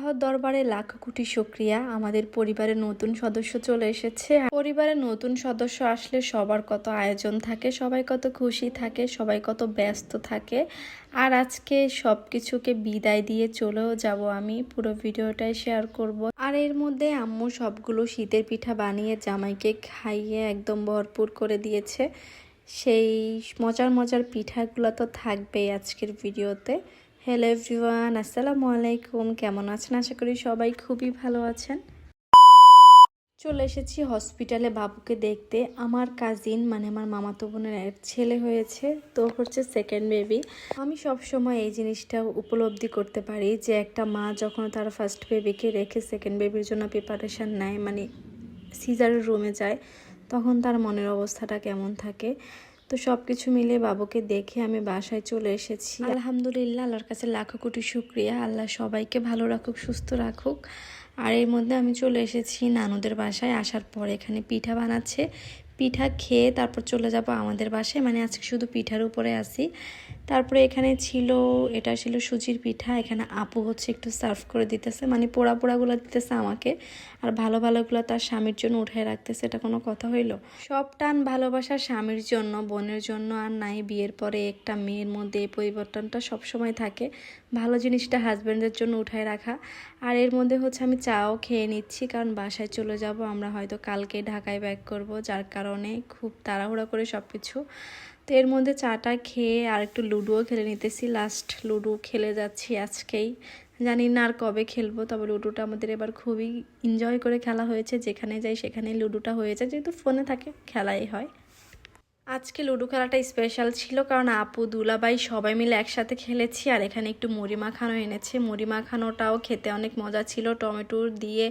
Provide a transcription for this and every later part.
আল্লাহর দরবারে লাখ কোটি শুক্রিয়া। আমাদের পরিবারের নতুন সদস্য চলে এসেছে। পরিবারের নতুন সদস্য আসলে সবার কত আয়োজন থাকে, সবাই কত খুশি থাকে, সবাই কত ব্যস্ত থাকে। আর আজকে সব কিছুকে বিদায় দিয়ে চলেও যাব আমি। পুরো ভিডিওটাই শেয়ার করব। আর এর মধ্যে আম্মু সবগুলো শীতের পিঠা বানিয়ে জামাইকে খাইয়ে একদম ভরপুর করে দিয়েছে। সেই মজার মজার পিঠাগুলো তো থাকবেই আজকের ভিডিওতে। হ্যালো এভরিওয়ান আসসালামু আলাইকুম। কেমন আছেন? আশা করি সবাই খুবই ভালো আছেন। চলে এসেছি হসপিটালে বাবুকে দেখতে। আমার কাজিন মানে আমার মামাতো বোনের ছেলে হয়েছে, তো হচ্ছে সেকেন্ড বেবি আমি সব সময় এই জিনিসটা উপলব্ধি করতে পারি যে একটা মা যখন তার ফার্স্ট বেবিকে রেখে সেকেন্ড বেবির জন্য প্রিপারেশান নেয় মানে সিজারের রুমে যায়, তখন তার মনের অবস্থাটা কেমন থাকে। তো সব কিছু মিলে বাবুকে দেখে আমি বাসায় চলে এসেছি। আলহামদুলিল্লাহ, আল্লাহর কাছে লাখো কোটি শুক্রিয়া। আল্লাহ সবাইকে ভালো রাখুক, সুস্থ রাখুক। আর এর মধ্যে আমি চলে এসেছি নানুদের বাসায়। আসার পর এখানে পিঠা বানাচ্ছে। পিঠা খেয়ে তারপর চলে যাব আমাদের বাসায়। মানে আজকে শুধু পিঠার উপরে আসি তারপরে এখানে ছিল, এটা ছিল সুজির পিঠা, এখানে আপু হচ্ছে একটু সার্ভ করে দিতেছে মানে পোড়া পোড়াগুলো দিতেছে আমাকে, আর ভালো ভালোগুলো তার স্বামীর জন্য উঠায় রাখতেছে, এটা কোনো কথা হইল? সব টান ভালোবাসা স্বামীর জন্য, বোনের জন্য আর নাই, বিয়ের পরে একটা মেয়ের মধ্যে এই পরিবর্তনটা সবসময় থাকে। ভালো জিনিসটা হাজব্যান্ডের জন্য উঠায় রাখা। আর এর মধ্যে হচ্ছে আমি চাও খেয়ে নিচ্ছি, কারণ বাসায় চলে যাব, আমরা হয়তো কালকে ঢাকায় ব্যাক করব, যার কারণে খুব তাড়াহুড়া করে সব কিছু তো এর মধ্যে চাটা খেয়ে আর একটু লুডোও খেলে নিতেছি। লাস্ট লুডো খেলে যাচ্ছি আজকেই। জানি না আর কবে খেলব, তবে লুডোটা আমাদের এবার খুবই এনজয় করে খেলা হয়েছে। যেখানে যাই সেখানে লুডোটা হয়েছে যেহেতু ফোনে থাকে, খেলাই হয়। আজকে লুডো খেলাটা স্পেশাল ছিল কারণ আপু দুলাবাই সবাই মিলে একসাথে খেলেছি আর এখানে একটু মুড়ি মাখানো এনেছে। মুড়ি মাখানোটাও খেতে অনেক মজা ছিল। টমেটো দিয়ে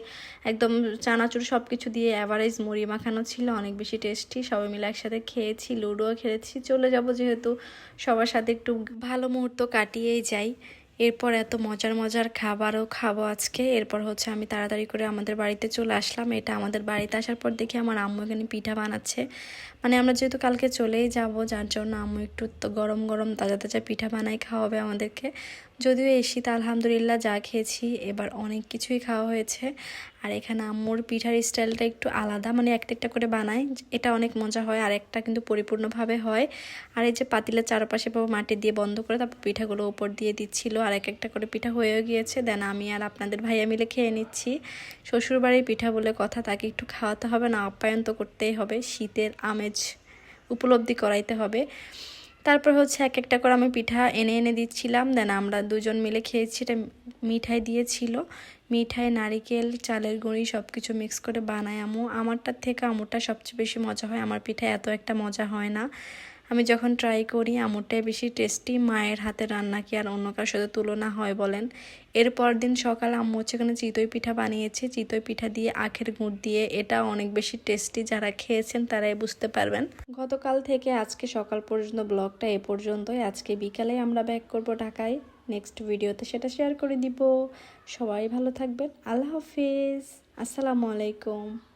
একদম চানাচুর সব কিছু দিয়ে অ্যাভারেজ মুড়ি মাখানো ছিল, অনেক বেশি টেস্টি সবাই মিলে একসাথে খেয়েছি, লুডোও খেলেছি। চলে যাব যেহেতু সবার সাথে একটু ভালো মুহূর্ত কাটিয়েই যাই। এরপর এত মজার মজার খাবারও খাব আজকে। এরপর হচ্ছে আমি তাড়াতাড়ি করে আমাদের বাড়িতে চলে আসলাম। এটা আমাদের বাড়িতে আসার পর দেখি আমার আম্মু এখানে পিঠা বানাচ্ছে। মানে আমরা যেহেতু কালকে চলেই যাব, যার জন্য আম্মু একটু গরম গরম তাজা তাজা পিঠা বানাই খাওয়াবে আমাদেরকে। যদিও এই শীত আলহামদুলিল্লাহ যা খেয়েছি, এবার অনেক কিছুই খাওয়া হয়েছে। আর এখানে আম্মুর পিঠার স্টাইলটা একটু আলাদা মানে একটা একটা করে বানায়। এটা অনেক মজা হয়, আর একটা কিন্তু পরিপূর্ণভাবে হয়। আর এই যে পাতিলের চারপাশে পাবো মাটি দিয়ে বন্ধ করে তারপর পিঠাগুলো ওপর দিয়ে দিচ্ছিল, আর এক একটা করে পিঠা হয়েও গিয়েছে। দেন আমি আর আপনাদের ভাইয়া মিলে খেয়ে নিচ্ছি। শ্বশুরবাড়ির পিঠা বলে কথা, তাকে একটু খাওয়াতে হবে, না আপ্যায়ন তো করতেই হবে। শীতের আমেজ উপলব্ধি করাইতে হবে। তারপর হচ্ছে এক একটা করে আমি পিঠা এনে এনে দিচ্ছিলাম। দেন আমরা দুজন মিলে খেয়েছি, এটা মিঠাই দিয়েছিল। মিঠাই, নারিকেল, চালের গুঁড়ি সব কিছু মিক্স করে বানায় আমু আমারটার থেকে আমুরটা সবচেয়ে বেশি মজা হয়। আমার পিঠা এত একটা মজা হয় না। আমি যখন ট্রাই করি আমুরটাই বেশি টেস্টি মায়ের হাতে রান্না কি আর অন্য কার সাথে তুলনা হয় বলেন। এরপর দিন সকালে আম্মু হচ্ছে এখানে চিতই পিঠা বানিয়েছে। চিতই পিঠা দিয়ে আখের গুড় দিয়ে এটা অনেক বেশি টেস্টি যারা খেয়েছেন তারাই বুঝতে পারবেন। গতকাল থেকে আজকে সকাল পর্যন্ত ব্লগটা এ পর্যন্তই। আজকে বিকালে আমরা ব্যাক করব ঢাকায়। নেক্সট ভিডিওতে সেটা শেয়ার করে দিব। সবাই ভালো থাকবেন। আল্লাহ হাফিজ। আসসালামু আলাইকুম।